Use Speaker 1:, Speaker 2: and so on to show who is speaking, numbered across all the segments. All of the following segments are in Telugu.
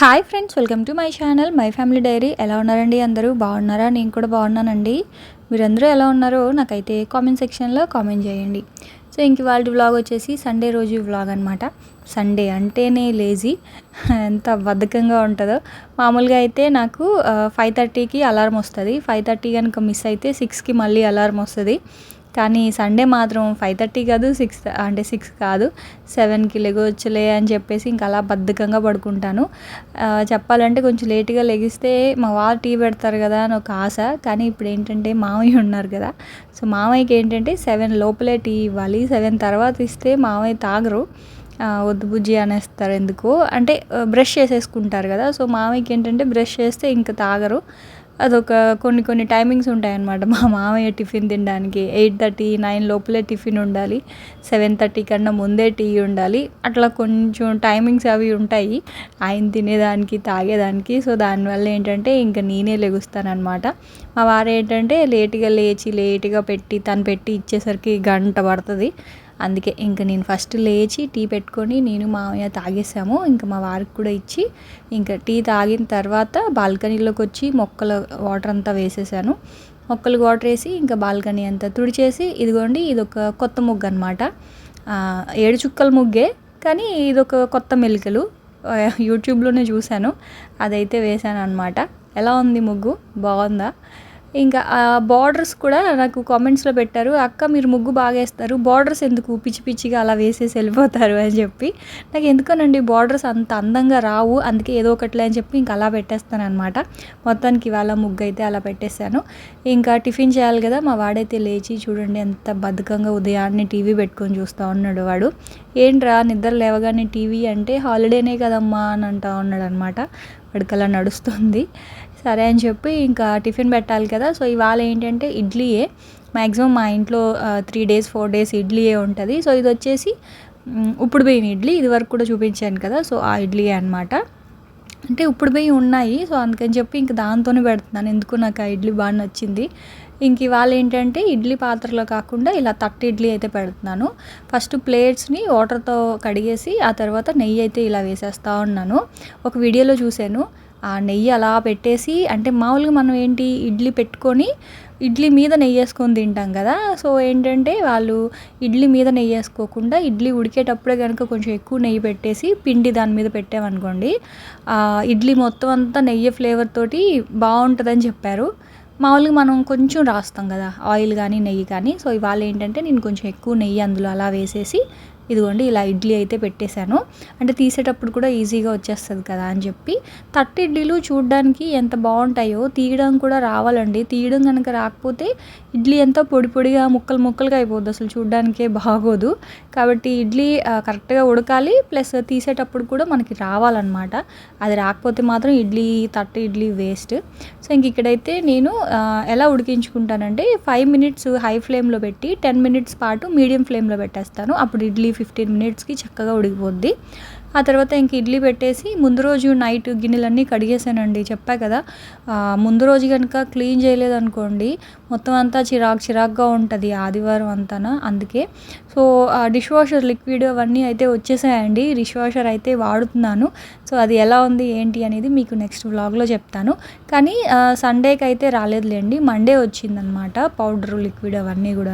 Speaker 1: Hi friends welcome to my channel my family diary. ఎలా ఉన్నారండి అందరూ? బాగున్నారా? నేను కూడా బాగున్నానండి. మీరందరూ ఎలా ఉన్నారో నాకైతే కామెంట్ సెక్షన్లో కామెంట్ చేయండి. సో ఇంక వాళ్ళ వ్లాగ్ వచ్చేసి సండే రోజు వ్లాగ్ అనమాట సండే అంటేనే లేజీ. ఎంత బద్ధకంగా ఉంటుందో. మామూలుగా అయితే నాకు ఫైవ్ థర్టీకి అలారం వస్తుంది. ఫైవ్ థర్టీ కనుక మిస్ అయితే సిక్స్కి మళ్ళీ అలారం వస్తుంది. కానీ సండే మాత్రం ఫైవ్ థర్టీ కాదు సిక్స్ అంటే సిక్స్ కాదు సెవెన్కి లెగొచ్చులే అని చెప్పేసి ఇంకా అలా బద్ధకంగా పడుకుంటాను. చెప్పాలంటే కొంచెం లేట్గా లెగిస్తే మా వాళ్ళు టీ పెడతారు కదా అని ఒక ఆశ. కానీ ఇప్పుడు ఏంటంటే మామయ్య ఉన్నారు కదా. సో మామయ్యకి ఏంటంటే సెవెన్ లోపలే టీ ఇవ్వాలి. సెవెన్ తర్వాత ఇస్తే మామయ్య తాగరు. వద్దు బుజ్జి అనేస్తారు ఎందుకు. అంటే బ్రష్ చేసేసుకుంటారు కదా. సో మామయ్యకి ఏంటంటే బ్రష్ చేస్తే ఇంకా తాగరు. అదొక కొన్ని కొన్ని టైమింగ్స్ ఉంటాయన్నమాట. మా మామయ్య టిఫిన్ తినడానికి ఎయిట్ థర్టీ నైన్ లోపలే టిఫిన్ ఉండాలి. సెవెన్ థర్టీ కన్నా ముందే టీ ఉండాలి. అట్లా కొంచెం టైమింగ్స్ అవి ఉంటాయి. ఆయన తినేదానికి తాగేదానికి. సో దానివల్ల ఏంటంటే ఇంకా నేనే లెగుస్తానమాట మా వారు ఏంటంటే లేట్గా లేచి లేట్గా పెట్టి తను పెట్టి ఇచ్చేసరికి గంట పడుతుంది. అందుకే ఇంకా నేను ఫస్ట్ లేచి టీ పెట్టుకొని నేను మామయ్య తాగేసాము. ఇంకా మా వారికి కూడా ఇచ్చి ఇంకా టీ తాగిన తర్వాత బాల్కనీలోకి వచ్చి మొక్కల వాటర్ అంతా వేసేసాను. మొక్కలకు వాటర్ వేసి ఇంకా బాల్కనీ అంతా తుడిచేసి ఇదిగోండి ఇది ఒక కొత్త ముగ్గు అనమాట ఏడు చుక్కల ముగ్గే కానీ ఇదొక కొత్త మెలికలు. యూట్యూబ్లోనే చూశాను. అదైతే వేశాను అనమాట ఎలా ఉంది ముగ్గు? బాగుందా? ఇంకా ఆ బార్డర్స్ కూడా నాకు కామెంట్స్లో పెట్టారు అక్క మీరు ముగ్గు బాగా వేస్తారు బార్డర్స్ ఎందుకు? పిచ్చి పిచ్చిగా అలా వేసేసి వెళ్ళిపోతారు అని చెప్పి. నాకు ఎందుకోనండి బార్డర్స్ అంత అందంగా రావు అందుకే ఏదో ఒకట్లే అని చెప్పి ఇంకా అలా పెట్టేస్తాను అనమాట మొత్తానికి ఇవాళ ముగ్గు అయితే అలా పెట్టేశాను. ఇంకా టిఫిన్ చేయాలి కదా మా వాడైతే లేచి చూడండి ఎంత బద్ధకంగా ఉదయాన్నే టీవీ పెట్టుకొని చూస్తూ ఉన్నాడు వాడు. ఏంట్రా నిద్ర లేవగానే టీవీ అంటే హాలిడేనే కదమ్మా అని అంటా ఉన్నాడు అనమాట వాడికి నడుస్తుంది. సరే అని చెప్పి ఇంకా టిఫిన్ పెట్టాలి కదా. సో ఇవాళ ఏంటంటే ఇడ్లీయే. మ్యాక్సిమం మా ఇంట్లో త్రీ డేస్ ఫోర్ డేస్ ఇడ్లీయే ఉంటుంది. సో ఇది వచ్చేసి మ్, ఉప్పుడు పోయిన ఇడ్లీ. ఇది వరకు కూడా చూపించాను కదా. సో ఆ ఇడ్లీయే అనమాట అంటే ఇప్పుడు పోయి ఉన్నాయి. సో అందుకని చెప్పి ఇంక దాంతోనే పెడుతున్నాను. ఎందుకు నాకు ఆ ఇడ్లీ బాగా నచ్చింది? ఇంక ఇవాళ ఏంటంటే ఇడ్లీ పాత్రలో కాకుండా ఇలా తట్టు ఇడ్లీ అయితే పెడుతున్నాను. ఫస్ట్ ప్లేట్స్ని వాటర్తో కడిగేసి ఆ తర్వాత నెయ్యి అయితే ఇలా వేసేస్తూ ఉన్నాను. ఒక వీడియోలో చూశాను. ఆ నెయ్యి అలా పెట్టేసి అంటే మామూలుగా మనం ఏంటి ఇడ్లీ పెట్టుకొని ఇడ్లీ మీద నెయ్యి వేసుకొని తింటాం కదా. సో ఏంటంటే వాళ్ళు ఇడ్లీ మీద నెయ్యి వేసుకోకుండా ఇడ్లీ ఉడికేటప్పుడే కనుక కొంచెం ఎక్కువ నెయ్యి పెట్టేసి పిండి దాని మీద పెట్టామనుకోండి ఇడ్లీ మొత్తం అంతా నెయ్యి ఫ్లేవర్ తోటి బాగుంటుందని చెప్పారు. మామూలుగా మనం కొంచెం రాస్తాం కదా ఆయిల్ కానీ నెయ్యి కానీ సో ఇవాళ ఏంటంటే నేను కొంచెం ఎక్కువ నెయ్యి అందులో అలా వేసేసి ఇదిగోండి ఇలా ఇడ్లీ అయితే పెట్టేశాను. అంటే తీసేటప్పుడు కూడా ఈజీగా వచ్చేస్తుంది కదా అని చెప్పి. తట్టి ఇడ్లీలు చూడడానికి ఎంత బాగుంటాయో తీయడం కూడా రావాలండి. తీయడం కనుక రాకపోతే ఇడ్లీ ఎంతో పొడి పొడిగా ముక్కలు ముక్కలుగా అయిపోద్ది. అసలు చూడడానికే బాగోదు. కాబట్టి ఇడ్లీ కరెక్ట్గా ఉడకాలి. ప్లస్ తీసేటప్పుడు కూడా మనకి రావాలన్నమాట. అది రాకపోతే మాత్రం ఇడ్లీ తట్టు ఇడ్లీ వేస్ట్. సో ఇంక ఇక్కడైతే నేను ఎలా ఉడికించుకుంటానంటే ఫైవ్ మినిట్స్ హై ఫ్లేమ్లో పెట్టి టెన్ మినిట్స్ పాటు మీడియం ఫ్లేమ్లో పెట్టేస్తాను. అప్పుడు ఇడ్లీ ఫిఫ్టీన్ మినిట్స్కి చక్కగా ఉడికిపోద్ది. ఆ తర్వాత ఇంక ఇడ్లీ పెట్టేసి ముందు రోజు నైట్ గిన్నెలన్నీ కడిగేసానండి. చెప్పా కదా ముందు రోజు కనుక క్లీన్ చేయలేదనుకోండి మొత్తం అంతా చిరాకు చిరాకుగా ఉంటుంది ఆదివారం అంతానా? అందుకే. సో డిష్ వాషర్ లిక్విడ్ అవన్నీ అయితే వచ్చేసాయండి. డిష్ వాషర్ అయితే వాడుతున్నాను. సో అది ఎలా ఉంది ఏంటి అనేది మీకు నెక్స్ట్ వ్లాగ్లో చెప్తాను. కానీ సండేకి అయితే రాలేదులేండి. మండే వచ్చిందనమాట పౌడర్ లిక్విడ్ అవన్నీ కూడా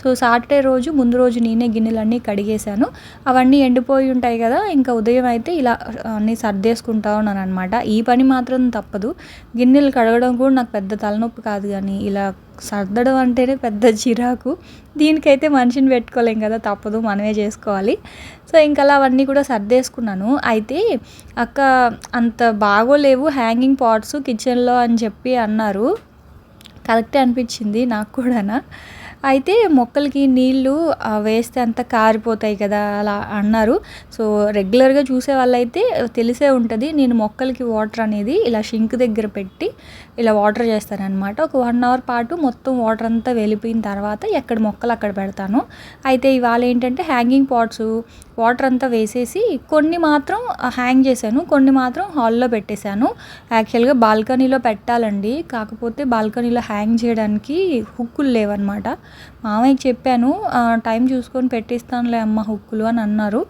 Speaker 1: సో సాటర్డే రోజు ముందు రోజు నేనే గిన్నెలన్నీ కడిగేశాను. అవన్నీ ఎండిపోయి ఉంటాయి కదా ఇంకా ఉదయం అయితే ఇలా అన్నీ సర్దేసుకుంటా ఉన్నాను అనమాట ఈ పని మాత్రం తప్పదు. గిన్నెలు కడగడం కూడా నాకు పెద్ద తలనొప్పి కాదు కానీ ఇలా సర్దడం అంటేనే పెద్ద చిరాకు. దీనికైతే మనిషిని పెట్టుకోలేం కదా తప్పదు మనమే చేసుకోవాలి. సో ఇంకా అలా అవన్నీ కూడా సర్దేసుకున్నాను. అయితే అక్క అంత బాగోలేవు హ్యాంగింగ్ పాట్స్ కిచెన్లో అని చెప్పి అన్నారు. కరెక్టే అనిపించింది నాకు కూడానా. అయితే మొక్కలకి నీళ్ళు వేస్తే అంత కారిపోతాయి కదా అలా అన్నారు. సో రెగ్యులర్గా చూసే వాళ్ళైతే తెలిసే ఉంటుంది నేను మొక్కలకి వాటర్ అనేది ఇలా షింక్ దగ్గర పెట్టి ఇలా వాటర్ చేస్తానన్నమాట ఒక వన్ అవర్ పాటు మొత్తం వాటర్ అంతా వెళ్ళిపోయిన తర్వాత ఎక్కడ మొక్కలు అక్కడ పెడతాను. అయితే ఇవాళ ఏంటంటే హ్యాంగింగ్ పాట్స్ వాటర్ అంతా వేసేసి కొన్ని మాత్రం హ్యాంగ్ చేశాను. కొన్ని మాత్రం హాల్లో పెట్టేశాను. యాక్చువల్గా బాల్కనీలో పెట్టాలండి. కాకపోతే బాల్కనీలో హ్యాంగ్ చేయడానికి హుక్కులు లేవన్నమాట. మామయ్యకి చెప్పాను టైం చూసుకొని పెట్టిస్తానులే అమ్మ హుక్కులు అని అన్నారు.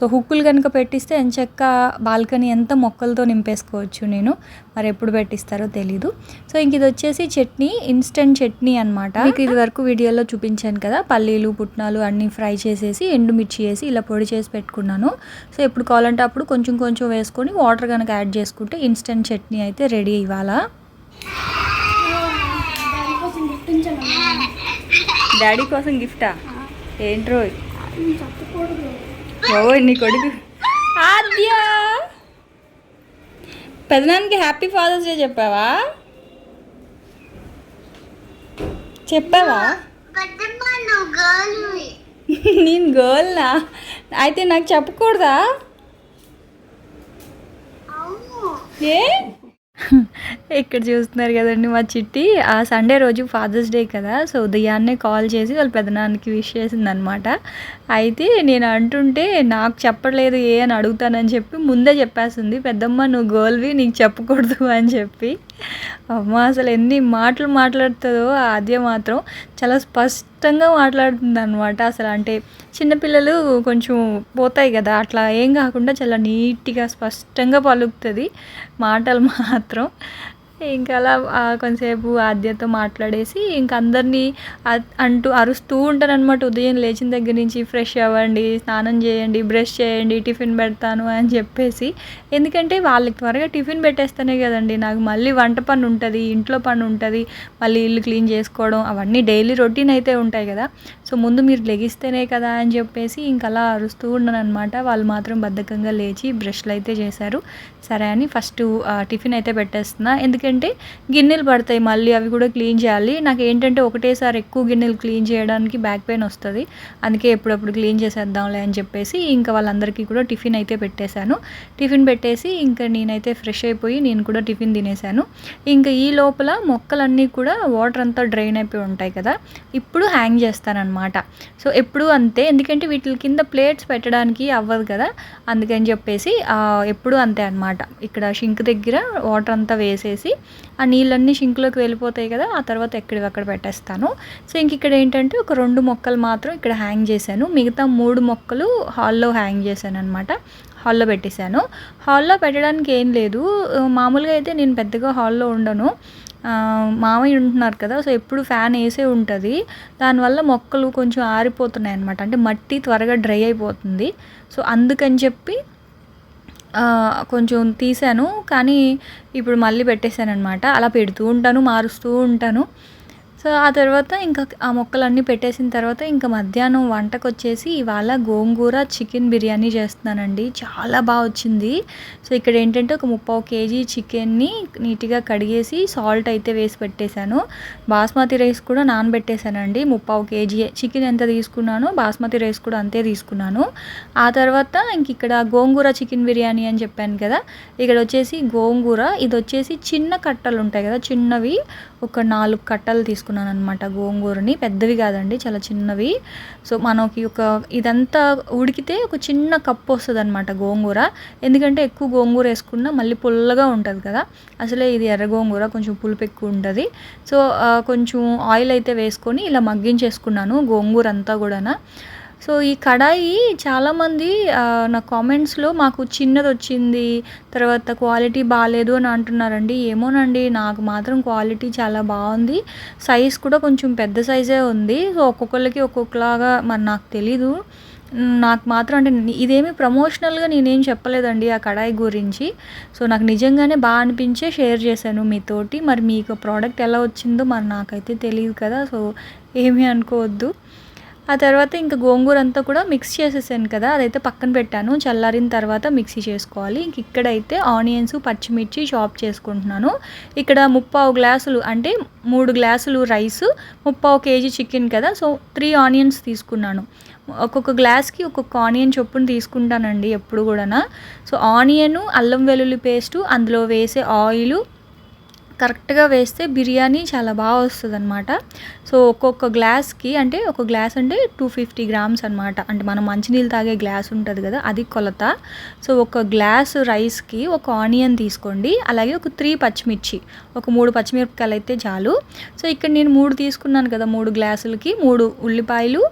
Speaker 1: సో హుక్కులు కనుక పెట్టిస్తే ఎంచక్క బాల్కనీ ఎంత మొక్కలతో నింపేసుకోవచ్చు నేను? మరి ఎప్పుడు పెట్టిస్తారో తెలీదు. సో ఇంక ఇది వచ్చేసి చట్నీ ఇన్స్టెంట్ చట్నీ అనమాట మీకు ఇది వరకు వీడియోలో చూపించాను కదా పల్లీలు పుట్నాలు అన్నీ ఫ్రై చేసేసి ఎండుమిర్చి వేసి ఇలా పొడి చేసి పెట్టుకున్నాను. సో ఎప్పుడు కావాలంటే అప్పుడు కొంచెం కొంచెం వేసుకొని వాటర్ కనుక యాడ్ చేసుకుంటే ఇన్స్టెంట్ చట్నీ అయితే రెడీ ఇవాళ. డాడీ కోసం గిఫ్టా? ఏంట్రో
Speaker 2: చెప్పకూడదు.
Speaker 1: ఓ నీ కొడుకు? ఆద్య. పెదనానికి హ్యాపీ ఫాదర్స్ డే చెప్పావా? చెప్పావా? నేను గర్ల్నా? అయితే నాకు చెప్పకూడదా? ఏ? ఇక్కడ చూస్తున్నారు కదండి మా చిట్టి. ఆ సండే రోజు ఫాదర్స్ డే కదా. సో ఉదయాన్నే కాల్ చేసి వాళ్ళ పెదనాన్నకి విష్ చేసిందనమాట అయితే నేను అంటుంటే నాకు చెప్పలేదు ఏ అని అడుగుతానని చెప్పి ముందే చెప్పేస్తుంది. పెద్దమ్మ నువ్వు గోల్వి నీకు చెప్పకూడదు అని చెప్పి. అమ్మ అసలు ఎన్ని మాటలు మాట్లాడుతుందో ఆ ఆద్య మాత్రం చాలా స్పష్టంగా మాట్లాడుతుంది అనమాట అసలు అంటే చిన్నపిల్లలు కొంచెం పోతాయి కదా అట్లా ఏం కాకుండా చాలా నీట్గా స్పష్టంగా పలుకుతుంది మాటలు మాత్రం. ఇంకా అలా కొంతసేపు ఆద్యతో మాట్లాడేసి ఇంక అందరినీ అంటూ అరుస్తూ ఉంటానన్నమాట ఉదయం లేచిన దగ్గర నుంచి ఫ్రెష్ అవ్వండి స్నానం చేయండి బ్రష్ చేయండి టిఫిన్ పెడతాను అని చెప్పేసి. ఎందుకంటే వాళ్ళకి త్వరగా టిఫిన్ పెట్టేస్తేనే కదండి నాకు మళ్ళీ వంట పని ఉంటుంది ఇంట్లో పని ఉంటుంది మళ్ళీ ఇల్లు క్లీన్ చేసుకోవడం అవన్నీ డైలీ రొటీన్ అయితే ఉంటాయి కదా. సో ముందు మీరు లెగిస్తేనే కదా అని చెప్పేసి ఇంకలా అరుస్తూ ఉన్నాను అనమాట వాళ్ళు మాత్రం బద్ధకంగా లేచి బ్రష్లు అయితే చేశారు. సరే అని ఫస్ట్ టిఫిన్ అయితే పెట్టేస్తున్నా. ఎందుకంటే గిన్నెలు పడతాయి మళ్ళీ అవి కూడా క్లీన్ చేయాలి. నాకు ఏంటంటే ఒకటేసారి ఎక్కువ గిన్నెలు క్లీన్ చేయడానికి బ్యాక్ పెయిన్ వస్తుంది. అందుకే ఎప్పుడప్పుడు క్లీన్ చేసేద్దాంలే అని చెప్పేసి ఇంకా వాళ్ళందరికీ కూడా టిఫిన్ అయితే పెట్టేశాను. టిఫిన్ పెట్టేసి ఇంకా నేనైతే ఫ్రెష్ అయిపోయి నేను కూడా టిఫిన్ తినేసాను ఇంకా ఈ లోపల మొక్కలన్నీ కూడా వాటర్ అంతా డ్రైన్ అయిపోయి ఉంటాయి కదా. ఇప్పుడు హ్యాంగ్ చేస్తానన్నమాట. సో ఎప్పుడు అంతే. ఎందుకంటే వీటి కింద ప్లేట్స్ పెట్టడానికి అవ్వదు కదా. అందుకని చెప్పేసి ఎప్పుడు అంతే అనమాట ఇక్కడ షింక్ దగ్గర వాటర్ అంతా వేసేసి ఆ నీళ్ళన్నీ షింక్లోకి వెళ్ళిపోతాయి కదా ఆ తర్వాత ఎక్కడివక్కడ పెట్టేస్తాను. సో ఇంక ఇక్కడ ఏంటంటే ఒక రెండు మొక్కలు మాత్రం ఇక్కడ హ్యాంగ్ చేశాను. మిగతా మూడు మొక్కలు హాల్లో హ్యాంగ్ చేశాను అనమాట హాల్లో పెట్టేశాను. హాల్లో పెట్టడానికి ఏం లేదు. మామూలుగా అయితే నేను పెద్దగా హాల్లో ఉండను. మామయ్య ఉంటున్నారు కదా సో ఎప్పుడు ఫ్యాన్ వేసే ఉంటుంది. దానివల్ల మొక్కలు కొంచెం ఆరిపోతున్నాయి అనమాట అంటే మట్టి త్వరగా డ్రై అయిపోతుంది. సో అందుకని చెప్పి కొంచెం తీసాను కానీ ఇప్పుడు మళ్ళీ పెట్టేశాను అనమాట అలా పెడుతూ ఉంటాను మారుస్తూ ఉంటాను. సో ఆ తర్వాత ఇంకా ఆ మొక్కలన్నీ పెట్టేసిన తర్వాత ఇంకా మధ్యాహ్నం వంటకు వచ్చేసి ఇవాళ గోంగూర చికెన్ బిర్యానీ చేస్తున్నానండి. చాలా బాగా వచ్చింది. సో ఇక్కడ ఏంటంటే ఒక ముప్పావు కేజీ చికెన్ని నీట్గా కడిగేసి సాల్ట్ అయితే వేసి పెట్టేశాను. బాస్మతి రైస్ కూడా నానబెట్టేశానండి. ముప్పావు కేజీ చికెన్ ఎంత తీసుకున్నానో బాస్మతి రైస్ కూడా అంతే తీసుకున్నాను. ఆ తర్వాత ఇంక ఇక్కడ గోంగూర చికెన్ బిర్యానీ అని చెప్పాను కదా ఇక్కడ వచ్చేసి గోంగూర. ఇది వచ్చేసి చిన్న కట్టలు ఉంటాయి కదా చిన్నవి. ఒక నాలుగు కట్టలు తీసుకున్నాను అనమాట గోంగూరని పెద్దవి కాదండి చాలా చిన్నవి. సో మనకి ఒక ఇదంతా ఉడికితే ఒక చిన్న కప్పు వస్తుంది అనమాట గోంగూర. ఎందుకంటే ఎక్కువ గోంగూర వేసుకున్నా మళ్ళీ పుల్లగా ఉంటుంది కదా. అసలే ఇది ఎర్ర గోంగూర కొంచెం పులుపు ఎక్కువ ఉంటుంది. సో కొంచెం ఆయిల్ అయితే వేసుకొని ఇలా మగ్గించేసుకున్నాను గోంగూర అంతా కూడా సో ఈ కడాయి చాలామంది నా కామెంట్స్లో మాకు చిన్నది వచ్చింది తర్వాత క్వాలిటీ బాగాలేదు అని అంటున్నారండి. ఏమోనండి నాకు మాత్రం క్వాలిటీ చాలా బాగుంది. సైజ్ కూడా కొంచెం పెద్ద సైజే ఉంది. సో ఒక్కొక్కరికి ఒక్కొక్కలాగా మరి నాకు తెలీదు. నాకు మాత్రం అంటే ఇదేమి ప్రమోషనల్గా నేనేం చెప్పలేదండి ఆ కడాయి గురించి. సో నాకు నిజంగానే బాగా అనిపించే షేర్ చేశాను మీతోటి. మరి మీకు ప్రోడక్ట్ ఎలా వచ్చిందో మరి నాకైతే తెలియదు కదా సో ఏమీ అనుకోవద్దు. ఆ తర్వాత ఇంకా గోంగూర అంతా కూడా మిక్స్ చేసేసాను కదా అదైతే పక్కన పెట్టాను. చల్లారిన తర్వాత మిక్సీ చేసుకోవాలి. ఇంక ఇక్కడైతే ఆనియన్స్ పచ్చిమిర్చి చాప్ చేసుకుంటున్నాను. ఇక్కడ ముప్పావు గ్లాసులు అంటే మూడు గ్లాసులు రైస్ ముప్పావు కేజీ చికెన్ కదా సో త్రీ ఆనియన్స్ తీసుకున్నాను. ఒక్కొక్క గ్లాస్కి ఒక్కొక్క ఆనియన్ చొప్పున తీసుకుంటానండి ఎప్పుడు కూడా సో ఆనియన్ అల్లం వెల్లుల్లి పేస్టు అందులో వేసే ఆయిలు కరెక్ట్గా వేస్తే బిర్యానీ చాలా బాగా వస్తుంది అనమాట సో ఒక్కొక్క గ్లాస్కి అంటే ఒక గ్లాస్ అంటే టూ ఫిఫ్టీ గ్రామ్స్ అనమాట అంటే మనం మంచినీళ్ళు తాగే గ్లాస్ ఉంటుంది కదా అది కొలత. సో ఒక గ్లాస్ రైస్కి ఒక ఆనియన్ తీసుకోండి. అలాగే ఒక త్రీ పచ్చిమిర్చి ఒక మూడు పచ్చిమిరపకాయలు అయితే చాలు. సో ఇక్కడ నేను మూడు తీసుకున్నాను కదా మూడు గ్లాసులకి. మూడు ఉల్లిపాయలు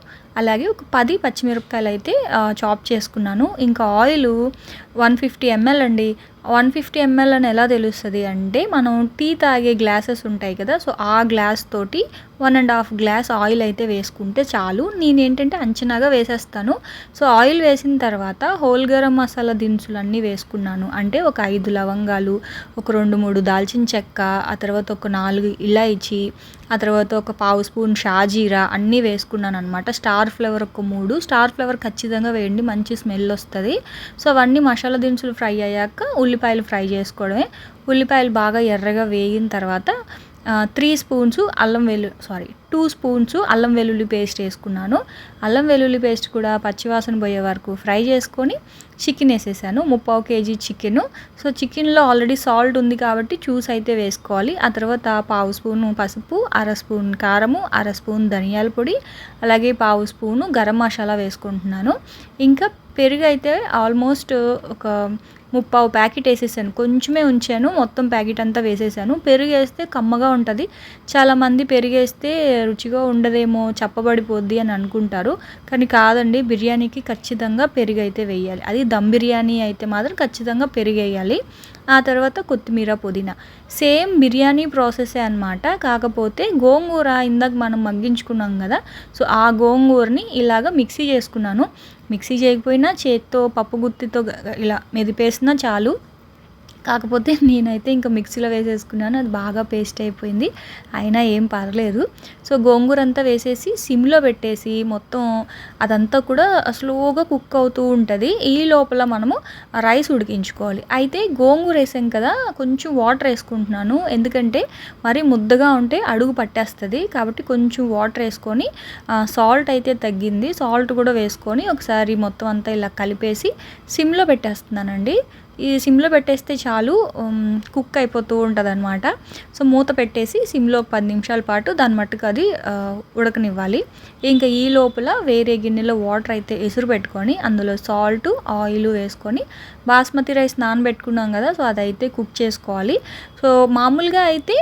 Speaker 1: అలాగే ఒక పది పచ్చిమిరపకాయలు అయితే చాప్ చేసుకున్నాను. ఇంకా ఆయిల్ వన్ ఫిఫ్టీ ఎంఎల్ అండి. వన్ ఫిఫ్టీ ఎంఎల్ అని ఎలా తెలుస్తుంది అంటే మనం టీ తాగే గ్లాసెస్ ఉంటాయి కదా సో ఆ గ్లాస్ తోటి one and half glass oil అయితే వేసుకుంటే చాలు. నేను ఏంటంటే అంచనాగా వేసేస్తాను. సో ఆయిల్ వేసిన తర్వాత హోల్ గరం మసాలా దినుసులు అన్నీ వేసుకున్నాను. అంటే ఒక ఐదు లవంగాలు ఒక రెండు మూడు దాల్చిన చెక్క ఆ తర్వాత ఒక నాలుగు ఇలాయచి ఆ తర్వాత ఒక పావు స్పూన్ షాజీరా అన్నీ వేసుకున్నాను అనమాట స్టార్ ఫ్లేవర్ ఒక మూడు. స్టార్ ఫ్లేవర్ ఖచ్చితంగా వేయండి మంచి స్మెల్ వస్తుంది. సో అవన్నీ మసాలా దినుసులు ఫ్రై అయ్యాక ఉల్లిపాయలు ఫ్రై చేసుకోవడమే. ఉల్లిపాయలు బాగా ఎర్రగా వేగిన తర్వాత త్రీ స్పూన్స్ అల్లం వెల్లు సారీ టూ స్పూన్స్ అల్లం వెల్లుల్లి పేస్ట్ వేసుకున్నాను. అల్లం వెల్లుల్లి పేస్ట్ కూడా పచ్చివాసన పోయే వరకు ఫ్రై చేసుకొని చికెన్ వేసేసాను. ముప్పావు కేజీ చికెన్. సో చికెన్లో ఆల్రెడీ సాల్ట్ ఉంది కాబట్టి చూస్ అయితే వేసుకోవాలి. ఆ తర్వాత పావు స్పూన్ పసుపు అర స్పూన్ కారము అర స్పూన్ ధనియాల పొడి అలాగే పావు స్పూను గరం మసాలా వేసుకుంటున్నాను. ఇంకా పెరుగు అయితే ఆల్మోస్ట్ ఒక ముప్పావు ప్యాకెట్ వేసేసాను. కొంచెమే ఉంచాను. మొత్తం ప్యాకెట్ అంతా వేసేసాను. పెరుగు వేస్తే కమ్మగా ఉంటుంది. చాలామంది పెరుగు వేస్తే రుచిగా ఉండదేమో చప్పబడిపోద్ది అని అనుకుంటారు. కానీ కాదండి బిర్యానీకి ఖచ్చితంగా పెరుగు అయితే వేయాలి. అది దమ్ బిర్యానీ అయితే మాత్రం ఖచ్చితంగా పెరుగు వేయాలి ఆ తర్వాత కొత్తిమీర పుదీనా. సేమ్ బిర్యానీ ప్రాసెసే అనమాట కాకపోతే గోంగూర ఇందాక మనం మగ్గించుకున్నాం కదా సో ఆ గోంగూరని ఇలాగ మిక్సీ చేసుకున్నాను. మిక్సీ చేయకపోయినా చేత్తో పప్పు గుత్తితో ఇలా మెదిపేసినా చాలు. కాకపోతే నేనైతే ఇంకా మిక్సీలో వేసేసుకున్నాను. అది బాగా పేస్ట్ అయిపోయింది. అయినా ఏం పర్లేదు. సో గోంగూర అంతా వేసేసి సిమ్లో పెట్టేసి మొత్తం అదంతా కూడా స్లోగా కుక్ అవుతూ ఉంటుంది. ఈ లోపల మనము రైస్ ఉడికించుకోవాలి. అయితే గోంగూర వేసాం కదా కొంచెం వాటర్ వేసుకుంటున్నాను. ఎందుకంటే మరీ ముద్దగా ఉంటే అడుగు పట్టేస్తుంది. కాబట్టి కొంచెం వాటర్ వేసుకొని సాల్ట్ అయితే తగ్గింది. సాల్ట్ కూడా వేసుకొని ఒకసారి మొత్తం అంతా ఇలా కలిపేసి సిమ్లో పెట్టేస్తున్నానండి. ఈ సిమ్లో పెట్టేస్తే చాలు కుక్ అయిపోతూ ఉంటుంది అనమాట సో మూత పెట్టేసి సిమ్లో ఒక పది నిమిషాల పాటు దాని మట్టుకు అది ఉడకనివ్వాలి. ఇంకా ఈ లోపల వేరే గిన్నెలో వాటర్ అయితే ఎసురు పెట్టుకొని అందులో సాల్ట్ ఆయిల్ వేసుకొని బాస్మతి రైస్ నానబెట్టుకున్నాం కదా సో అదైతే కుక్ చేసుకోవాలి. సో మామూలుగా అయితే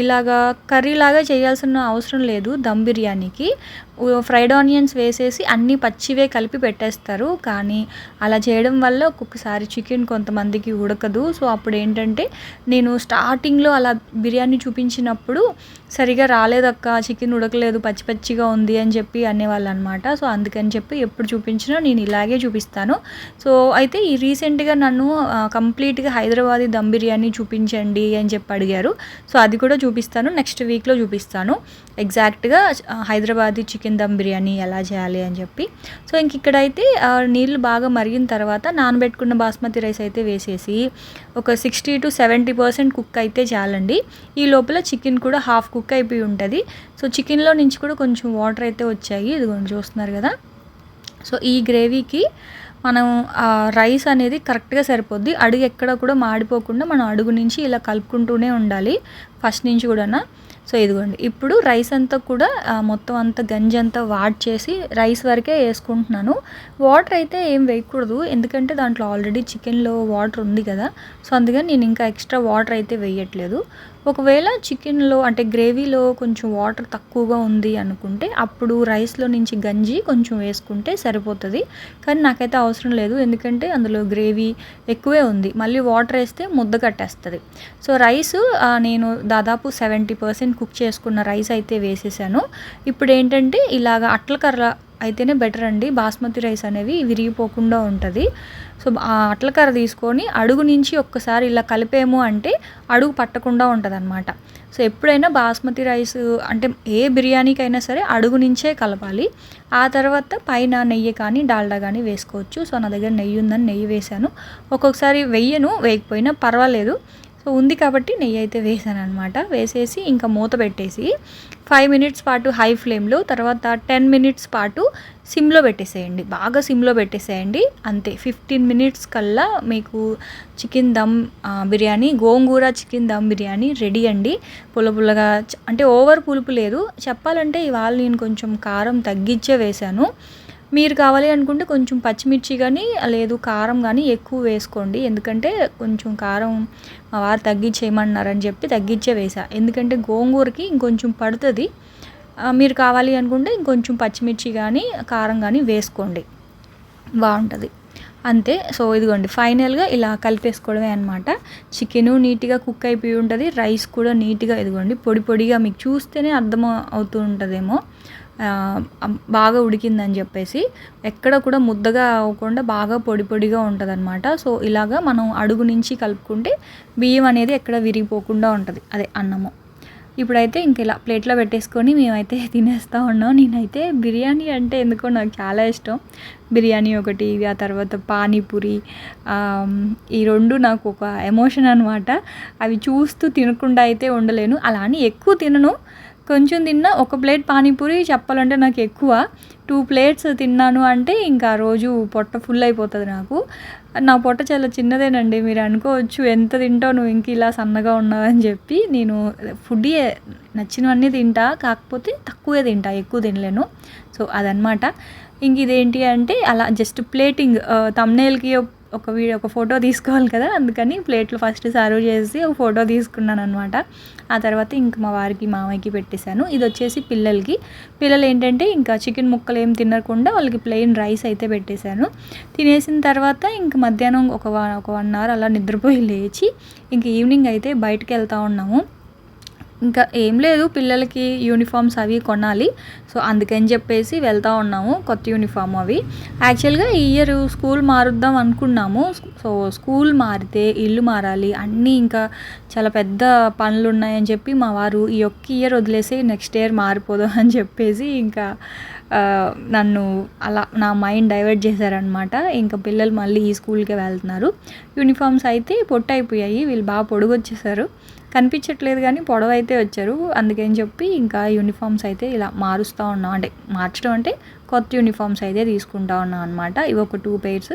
Speaker 1: ఇలాగా కర్రీ లాగా చేయాల్సిన అవసరం లేదు దమ్ బిర్యానీకి. ఫ్రైడ్ ఆనియన్స్ వేసేసి అన్నీ పచ్చివే కలిపి పెట్టేస్తారు. కానీ అలా చేయడం వల్ల ఒక్కొక్కసారి చికెన్ కొంతమందికి ఉడకదు. సో అప్పుడు ఏంటంటే నేను స్టార్టింగ్లో అలా బిర్యానీ చూపించినప్పుడు సరిగా రాలేదక్క చికెన్ ఉడకలేదు పచ్చి పచ్చిగా ఉంది అని చెప్పి అనేవాళ్ళు అనమాట సో అందుకని చెప్పి ఎప్పుడు చూపించినా నేను ఇలాగే చూపిస్తాను. సో అయితే ఈ రీసెంట్గా నన్ను కంప్లీట్గా హైదరాబాదీ దమ్ బిర్యానీ చూపించండి అని చెప్పి అడిగారు. సో అది కూడా చూపిస్తాను. నెక్స్ట్ వీక్లో చూపిస్తాను. ఎగ్జాక్ట్గా హైదరాబాదీ చికెన్ దమ్ బిర్యానీ ఎలా చేయాలి అని చెప్పి. సో ఇంక ఇక్కడైతే నీళ్ళు బాగా మరిగిన తర్వాత నానబెట్టుకున్న బాస్మతి రైస్ అయితే వేసేసి ఒక sixty to seventy percent cook అయితే చాలండి ఈ లోపల చికెన్ కూడా హాఫ్ కుక్ అయిపోయి ఉంటుంది. సో చికెన్లో నుంచి కూడా కొంచెం వాటర్ అయితే వచ్చాయి. ఇది చూస్తున్నారు కదా. సో ఈ గ్రేవీకి మనం ఆ రైస్ అనేది కరెక్ట్గా సరిపోద్ది. అడుగు ఎక్కడ కూడా మాడిపోకుండా మనం అడుగు నుంచి ఇలా కలుపుకుంటూనే ఉండాలి. ఫస్ట్ నుంచి కూడా సో ఇదిగోండి. ఇప్పుడు రైస్ అంతా కూడా మొత్తం అంతా గంజి అంతా వాడ్ చేసి రైస్ వరకే వేసుకుంటున్నాను. వాటర్ అయితే ఏం వేయకూడదు. ఎందుకంటే దాంట్లో ఆల్రెడీ చికెన్లో వాటర్ ఉంది కదా. సో అందుకని నేను ఇంకా ఎక్స్ట్రా వాటర్ అయితే వేయట్లేదు. ఒకవేళ చికెన్లో అంటే గ్రేవీలో కొంచెం వాటర్ తక్కువగా ఉంది అనుకుంటే అప్పుడు రైస్లో నుంచి గంజి కొంచెం వేసుకుంటే సరిపోతుంది. కానీ నాకైతే అవసరం లేదు. ఎందుకంటే అందులో గ్రేవీ ఎక్కువే ఉంది. మళ్ళీ వాటర్ వేస్తే ముద్ద కట్టేస్తుంది. సో రైస్ నేను దాదాపు సెవెంటీ పర్సెంట్ కుక్ చేసుకున్న రైస్ అయితే వేసేసాను. ఇప్పుడు ఏంటంటే ఇలాగ అట్ల కర్ర అయితేనే బెటర్ అండి. బాస్మతి రైస్ అనేవి విరిగిపోకుండా ఉంటుంది. సో అట్ల కర్ర తీసుకొని అడుగు నుంచి ఒక్కసారి ఇలా కలిపేము అంటే అడుగు పట్టకుండా ఉంటుంది సో ఎప్పుడైనా బాస్మతి రైస్ అంటే ఏ బిర్యానీకైనా సరే అడుగు నుంచే కలపాలి. ఆ తర్వాత పైన నెయ్యి కానీ డాల్డా కానీ వేసుకోవచ్చు. సో నా దగ్గర నెయ్యి ఉందని నెయ్యి వేశాను. ఒక్కొక్కసారి వెయ్యను వేయకపోయినా పర్వాలేదు. సో ఉంది కాబట్టి నెయ్యి అయితే వేసాను అనమాట వేసేసి ఇంకా మూత పెట్టేసి ఫైవ్ మినిట్స్ పాటు హై ఫ్లేమ్లో తర్వాత టెన్ మినిట్స్ పాటు సిమ్లో పెట్టేసేయండి. బాగా సిమ్లో పెట్టేసేయండి. అంతే ఫిఫ్టీన్ మినిట్స్ కల్లా మీకు chicken dum biryani gongura chicken dum biryani ready అండి. పుల్ల పుల్లగా అంటే ఓవర్ పులుపు లేదు. చెప్పాలంటే ఇవాళ నేను కొంచెం కారం తగ్గించే వేశాను మీరు కావాలి అనుకుంటే కొంచెం పచ్చిమిర్చి కానీ లేదు కారం కానీ ఎక్కువ వేసుకోండి. ఎందుకంటే కొంచెం కారం మా వారు తగ్గించేయమన్నారని చెప్పి తగ్గించే వేసా. ఎందుకంటే గోంగూరకి ఇంకొంచెం పడుతుంది. మీరు కావాలి అనుకుంటే ఇంకొంచెం పచ్చిమిర్చి కానీ కారం కానీ వేసుకోండి. బాగుంటుంది. అంతే. సో ఇదిగోండి. ఫైనల్గా ఇలా కలిపేసుకోవడమే అనమాట చికెను నీట్గా కుక్ అయిపోయి ఉంటుంది. రైస్ కూడా నీట్గా ఇదిగోండి పొడి పొడిగా మీకు చూస్తేనే అర్థం అవుతూ ఉంటుందేమో. బాగా ఉడికిందని చెప్పేసి ఎక్కడ కూడా ముద్దగా అవ్వకుండా బాగా పొడి పొడిగా ఉంటుంది అనమాట సో ఇలాగా మనం అడుగు నుంచి కలుపుకుంటే బియ్యం అనేది ఎక్కడ విరిగిపోకుండా ఉంటుంది. అదే అన్నము. ఇప్పుడైతే ఇంక ఇలా ప్లేట్లో పెట్టేసుకొని మేమైతే తినేస్తూ ఉన్నాం. నేనైతే బిర్యానీ అంటే ఎందుకో నాకు చాలా ఇష్టం. బిర్యానీ ఒకటి ఆ తర్వాత పానీపూరి ఈ రెండు నాకు ఒక ఎమోషన్ అనమాట అవి చూస్తూ తినకుండా అయితే ఉండలేను. అలా అని ఎక్కువ తినను. కొంచెం తిన్నా ఒక ప్లేట్ పానీపూరి చెప్పాలంటే నాకు ఎక్కువ. టూ ప్లేట్స్ తిన్నాను అంటే ఇంకా ఆ రోజు పొట్ట ఫుల్ అయిపోతుంది నాకు. నా పొట్ట చాలా చిన్నదేనండి. మీరు అనుకోవచ్చు ఎంత తింటావు నువ్వు ఇంక ఇలా సన్నగా ఉన్నావని చెప్పి నేను ఫుడ్ నచ్చినవన్నీ తింటా. కాకపోతే తక్కువే తింటా ఎక్కువ తినలేను. సో అదనమాట ఇంక ఇదేంటి అంటే అలా జస్ట్ ప్లేటింగ్ తమ్నేల్కి ఒక వీడియో ఒక ఫోటో తీసుకోవాలి కదా అందుకని ప్లేట్లో ఫస్ట్ సర్వ్ చేసి ఒక ఫోటో తీసుకున్నాను అనమాట ఆ తర్వాత ఇంక మా వారికి మామయ్యకి పెట్టేశాను. ఇది వచ్చేసి పిల్లలకి. పిల్లలు ఏంటంటే ఇంకా చికెన్ ముక్కలు ఏం తినకుండా వాళ్ళకి ప్లెయిన్ రైస్ అయితే పెట్టేశాను. తినేసిన తర్వాత ఇంక మధ్యాహ్నం ఒక వన్ ఒక వన్ అవర్ అలా నిద్రపోయి లేచి ఇంక ఈవినింగ్ అయితే బయటకు వెళ్తూ ఉన్నాము. ఇంకా ఏం లేదు పిల్లలకి యూనిఫామ్స్ అవి కొనాలి. సో అందుకని చెప్పేసి వెళ్తూ ఉన్నాము కొత్త యూనిఫామ్ అవి. యాక్చువల్గా ఈ ఇయర్ స్కూల్ మారుద్దాం అనుకున్నాము. సో స్కూల్ మారితే ఇల్లు మారాలి అన్నీ ఇంకా చాలా పెద్ద పనులు ఉన్నాయని చెప్పి మా వారు ఈ ఒక్క ఇయర్ వదిలేసి నెక్స్ట్ ఇయర్ మారిపోదాం అని చెప్పేసి ఇంకా నన్ను అలా నా మైండ్ డైవర్ట్ చేశారనమాట ఇంకా పిల్లలు మళ్ళీ ఈ స్కూల్కే వెళ్తున్నారు. యూనిఫామ్స్ అయితే పొట్టు అయిపోయాయి వీళ్ళు బాగా పొడుగు వచ్చేసారు కనిపించట్లేదు కానీ పొడవ అయితే వచ్చారు. అందుకని చెప్పి ఇంకా యూనిఫామ్స్ అయితే ఇలా మారుస్తూ ఉన్నాం. అంటే మార్చడం అంటే కొత్త యూనిఫామ్స్ అయితే తీసుకుంటా ఉన్నాం అనమాట ఇవి ఒక టూ పెయిర్స్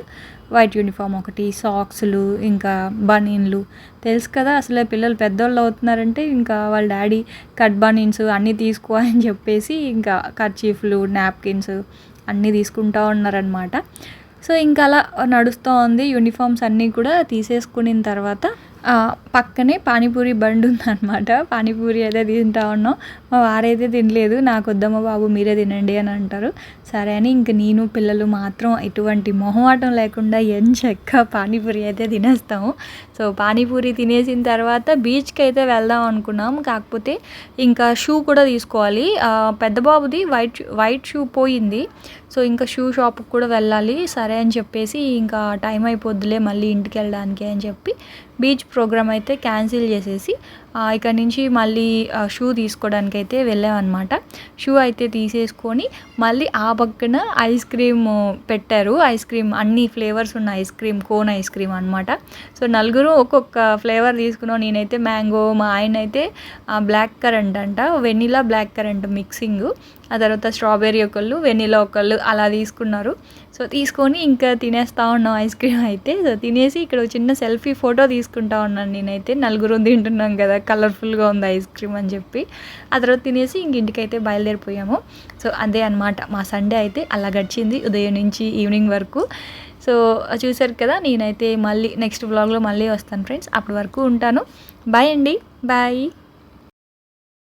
Speaker 1: వైట్ యూనిఫామ్ ఒకటి సాక్స్లు ఇంకా బనీన్లు తెలుసు కదా అసలే పిల్లలు పెద్దోళ్ళు అవుతున్నారంటే ఇంకా వాళ్ళ డాడీ కట్ బనీన్స్ అన్నీ తీసుకో అని చెప్పేసి ఇంకా కర్చీఫ్లు నాప్కిన్స్ అన్నీ తీసుకుంటా ఉన్నారనమాట సో ఇంకా అలా నడుస్తూ ఉంది. యూనిఫామ్స్ అన్నీ కూడా తీసేసుకున్న తర్వాత పక్కనే పానీపూరి బండి ఉందన్నమాట పానీపూరి అయితే తింటా ఉన్నాం. మా వారైతే తినలేదు. నాకు వద్దమ్మ బాబు మీరే తినండి అని అంటారు. సరే అని ఇంక నేను పిల్లలు మాత్రం ఎటువంటి మొహమాటం లేకుండా ఎంచక్క పానీపూరి అయితే తినేస్తాము. సో పానీపూరి తినేసిన తర్వాత బీచ్కి అయితే వెళ్దాం అనుకున్నాం. కాకపోతే ఇంకా షూ కూడా తీసుకోవాలి. పెద్ద బాబుది వైట్ వైట్ షూ పోయింది. సో ఇంకా షూ షాప్కి కూడా వెళ్ళాలి. సరే అని చెప్పేసి ఇంకా టైం అయిపోద్దులే మళ్ళీ ఇంటికి వెళ్ళడానికి అని చెప్పి బీచ్ ప్రోగ్రామ్ అయితే క్యాన్సిల్ చేసేసి ఇక్కడ నుంచి మళ్ళీ షూ తీసుకోవడానికి అయితే వెళ్ళామన్నమాట. షూ అయితే తీసేసుకొని మళ్ళీ ఆ పక్కన ఐస్ క్రీమ్ పెట్టారు. ఐస్ క్రీమ్ అన్ని ఫ్లేవర్స్ ఉన్న ice cream cone ice cream అనమాట సో నలుగురు ఒక్కొక్క ఫ్లేవర్ తీసుకున్నాం. నేనైతే మ్యాంగో మా ఆయన అయితే బ్లాక్ కరెంట్ అంట వెనిలా బ్లాక్ కరెంట్ మిక్సింగ్. ఆ తర్వాత స్ట్రాబెర్రీ ఒకళ్ళు వెనిలా ఒకళ్ళు అలా తీసుకున్నారు. సో తీసుకొని ఇంకా తినేస్తా ఉన్నాం ఐస్ క్రీమ్ అయితే. సో తినేసి ఇక్కడ ఒక చిన్న సెల్ఫీ ఫోటో తీసుకుంటా ఉన్నాను నేనైతే. నలుగురు తింటున్నాం కదా కలర్ఫుల్గా ఉంది ఐస్ క్రీమ్ అని చెప్పి. ఆ తర్వాత తినేసి ఇంక ఇంటికైతే బయలుదేరిపోయాము. సో అదే అనమాట మా సండే అయితే అలా గడిచింది ఉదయం నుంచి ఈవినింగ్ వరకు. సో చూసారు కదా నేనైతే మళ్ళీ నెక్స్ట్ బ్లాగ్లో మళ్ళీ వస్తాను ఫ్రెండ్స్. అప్పటి వరకు ఉంటాను. బాయ్ అండి. బాయ్.